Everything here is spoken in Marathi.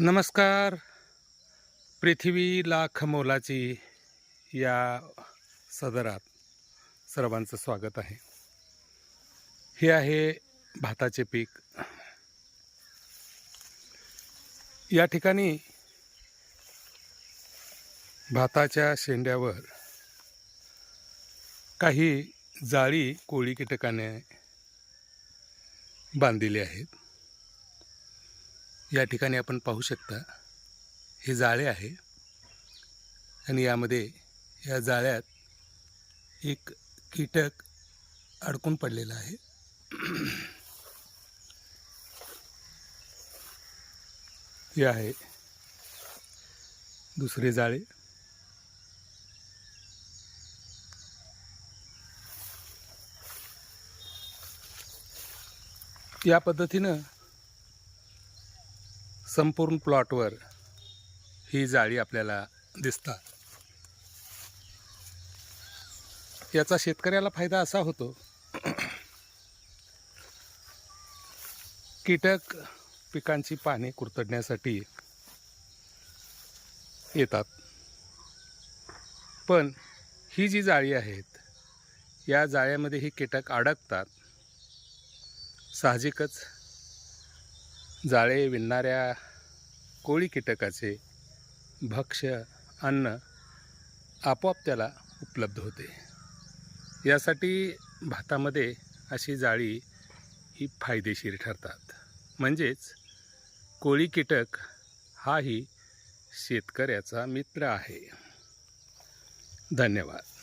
नमस्कार. पृथ्वी लाख मोलाची या सदरात सर्वांचं स्वागत आहे. हे आहे भाताचे पीक. या ठिकाणी भाताच्या शेंड्यावर काही जाळी कोळी कीटकाने बांधलेली आहेत. या ठिकाणी आपण पाहू शकता हे जाळे आहे. आणि यामध्ये या जाळ्यात एक कीटक अडकून पडलेला आहे. हे आहे दुसरे जाळे. या पद्धतीनं संपूर्ण प्लॉटवर ही जाळी आपल्याला दिसतात. याचा शेतकऱ्याला फायदा असा होतो कीटक पिकांची पाने कुरतडण्यासाठी येतात. पण ही जी जाळी आहेत या जाळ्यामध्ये ही कीटक अडकतात. साहजिकच जाळे विणणाऱ्या कोळी कीटकाचे भक्ष्य अन्न आपोआप त्याला उपलब्ध होते. यासाठी भातामध्ये अशी जाळी ही फायदेशीर ठरतात. म्हणजेच कोळी कीटक हाही शेतकऱ्याचा मित्र आहे. धन्यवाद.